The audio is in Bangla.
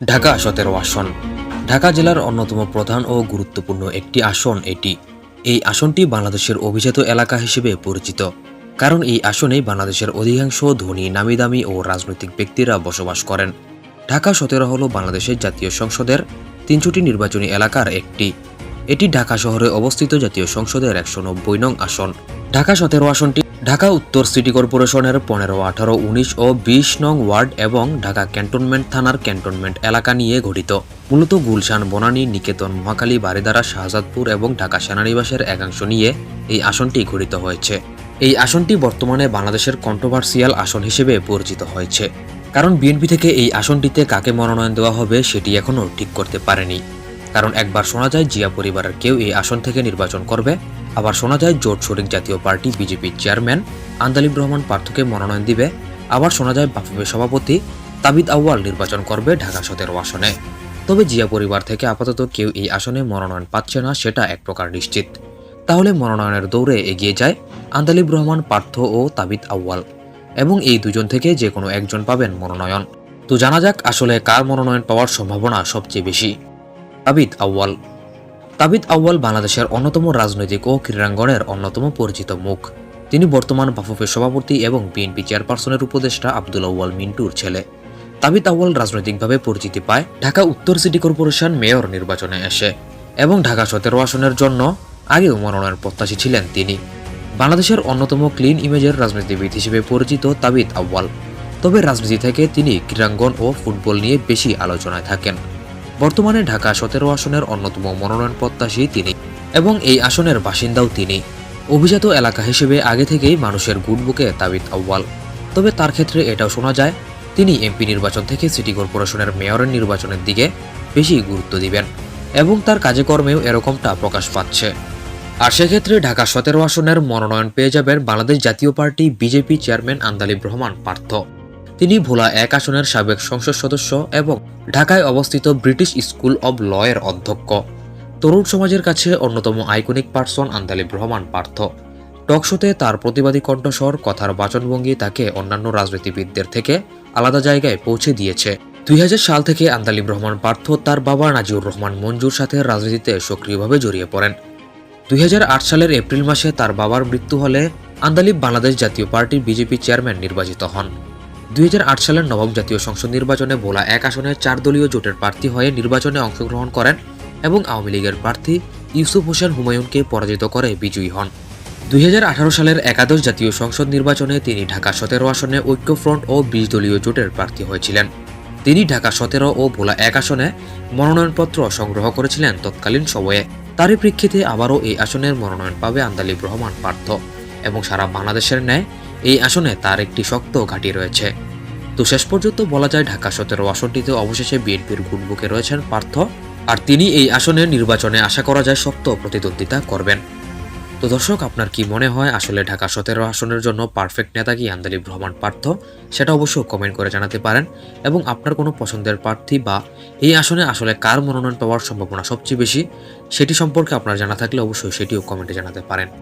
ঢাকা সতেরো আসন। ঢাকা জেলার অন্যতম প্রধান ও গুরুত্বপূর্ণ একটি আসন এটি। এই আসনটি বাংলাদেশের অভিজাত এলাকা হিসেবে পরিচিত। কারণ এই আসনে বাংলাদেশের অধিকাংশ ধনী, নামিদামি ও রাজনৈতিক ব্যক্তিরা বসবাস করেন। ঢাকা সতেরো হল বাংলাদেশের জাতীয় সংসদের তিনশোটি নির্বাচনী এলাকার একটি। এটি ঢাকা শহরে অবস্থিত জাতীয় সংসদের একশো নব্বই নং আসন। ঢাকা সতেরো আসনটি ঢাকা উত্তর সিটি কর্পোরেশনের পনেরো, আঠারো, উনিশ ও বিশ নং ওয়ার্ড এবং ঢাকা ক্যান্টনমেন্ট থানার ক্যান্টনমেন্ট এলাকা নিয়ে গঠিত। মূলত গুলশান, বনানী, নিকেতন মহাকালী বারিদারা শাহজাদপুর এবং ঢাকা সেনানিবাসের একাংশ নিয়ে এই আসনটি গঠিত হয়েছে। এই আসনটি বর্তমানে বাংলাদেশের কন্ট্রোভার্সিয়াল আসন হিসেবে পরিচিত হয়েছে। কারণ বিএনপি থেকে এই আসনটিতে কাকে মনোনয়ন দেওয়া হবে সেটি এখনও ঠিক করতে পারেনি। কারণ একবার শোনা যায়, জিয়া পরিবারের কেউ এই আসন থেকে নির্বাচন করবে। আবার শোনা যায় জোট শরিক জাতীয় পার্টি বিজেপির চেয়ারম্যান আন্দালিব রহমান পার্থকে মনোনয়ন দিবে। আবার শোনা যায় বাফুফের সভাপতি তাবিদ আউয়াল নির্বাচন করবে ঢাকা সতেরো আসনে। তবে জিয়া পরিবার থেকে আপাতত কেউ এই আসনে মনোনয়ন পাচ্ছে না সেটা এক প্রকার নিশ্চিত। তাহলে মনোনয়নের দৌড়ে এগিয়ে যায় আন্দালিব রহমান, পার্থ ও তাবিদ আউয়াল এবং এই দুজন থেকে যে কোনো একজন পাবেন মনোনয়ন। তো জানা যাক আসলে কার মনোনয়ন পাওয়ার সম্ভাবনা সবচেয়ে বেশি। তাবিদ আউয়াল তাবিদ আউয়াল বাংলাদেশের অন্যতম রাজনৈতিক ও ক্রীড়াঙ্গনের অন্যতম পরিচিত মুখ। তিনি বর্তমান বাফুফের সভাপতি এবং বিএনপি চেয়ারপারসনের উপদেষ্টা আব্দুল আউয়াল মিন্টুর ছেলে। তাবিদ আউয়াল রাজনৈতিকভাবে পরিচিতি পায় ঢাকা উত্তর সিটি কর্পোরেশন মেয়র নির্বাচনে এসে এবং ঢাকা সতেরো আসনের জন্য আগেও মনোনয়ন প্রত্যাশী ছিলেন তিনি। বাংলাদেশের অন্যতম ক্লিন ইমেজের রাজনীতিবিদ হিসেবে পরিচিত তাবিদ আউয়াল। তবে রাজনীতি থেকে তিনি ক্রীড়াঙ্গন ও ফুটবল নিয়ে বেশি আলোচনায় থাকেন। বর্তমানে ঢাকা সতেরো আসনের অন্যতম মনোনয়ন প্রত্যাশী তিনি এবং এই আসনের বাসিন্দাও তিনি। অভিজাত এলাকা হিসেবে আগে থেকেই মানুষের গুডবুকে তাবিদ আউয়াল। তবে তার ক্ষেত্রে এটাও শোনা যায়, তিনি এমপি নির্বাচন থেকে সিটি কর্পোরেশনের মেয়রের নির্বাচনের দিকে বেশি গুরুত্ব দিবেন এবং তার কাজে কর্মেও এরকমটা প্রকাশ পাচ্ছে। আর সেক্ষেত্রে ঢাকা সতেরো আসনের মনোনয়ন পেয়ে যাবেন Bangladesh Jatiya party BJP chairman Andalib Rahman Partho. তিনি ভোলা এক আসনের সাবেক সংসদ সদস্য এবং ঢাকায় অবস্থিত ব্রিটিশ স্কুল অব ল এর অধ্যক্ষ। তরুণ সমাজের কাছে অন্যতম আইকনিক পার্সন আন্দালিব রহমান পার্থ। টকশোতে তার প্রতিবাদী কণ্ঠস্বর, কথার বাচনভঙ্গি তাকে অন্যান্য রাজনীতিবিদদের থেকে আলাদা জায়গায় পৌঁছে দিয়েছে। দুই হাজার সাল থেকে আন্দালিব রহমান পার্থ তার বাবা নাজিউর রহমান মঞ্জুর সাথে রাজনীতিতে সক্রিয়ভাবে জড়িয়ে পড়েন। দুই হাজার আট সালের এপ্রিল মাসে তার বাবার মৃত্যু হলে আন্দালিব বাংলাদেশ জাতীয় পার্টির বিজেপি চেয়ারম্যান নির্বাচিত হন। দুই হাজার আট সালের নবম জাতীয় সংসদ নির্বাচনে ভোলা এক আসনে চার দলীয় জোটের প্রার্থী হয়ে নির্বাচনে অংশগ্রহণ করেন এবং আওয়ামী লীগের প্রার্থী ইউসুফ হোসেন হুমায়ুনকে পরাজিত করে বিজয়ী হন। দুই হাজার আঠারো সালের একাদশ জাতীয় সংসদ নির্বাচনে তিনি ঢাকা সতেরো আসনে ঐক্যফ্রন্ট ও বিশ দলীয় জোটের প্রার্থী হয়েছিলেন। তিনি ঢাকা সতেরো ও ভোলা এক আসনে মনোনয়নপত্র সংগ্রহ করেছিলেন তৎকালীন সময়ে। তারই প্রেক্ষিতে আবারও এই আসনের মনোনয়ন পাবে আন্দালিব রহমান পার্থ এবং সারা বাংলাদেশের ন্যায় এই আসনে তার একটি শক্ত ঘাঁটি রয়েছে। তো শেষ পর্যন্ত বলা যায় ঢাকা সতেরো আসনটিতে অবশেষে বিএনপির গুণবুকে রয়েছেন পার্থ। আর তিনি এই আসনের নির্বাচনে আশা করা যায় শক্ত প্রতিদ্বন্দ্বিতা করবেন। তো দর্শক, আপনার কি মনে হয় আসলে ঢাকা সতেরো আসনের জন্য পারফেক্ট নেতা কি আন্দালি ভ্রমণ পার্থ? সেটা অবশ্যই কমেন্ট করে জানাতে পারেন। এবং আপনার কোনো পছন্দের প্রার্থী বা এই আসনে আসলে কার মনোনয়ন পাওয়ার সম্ভাবনা সবচেয়ে বেশি, সেটি সম্পর্কে আপনার জানা থাকলে অবশ্যই সেটিও কমেন্টে জানাতে পারেন।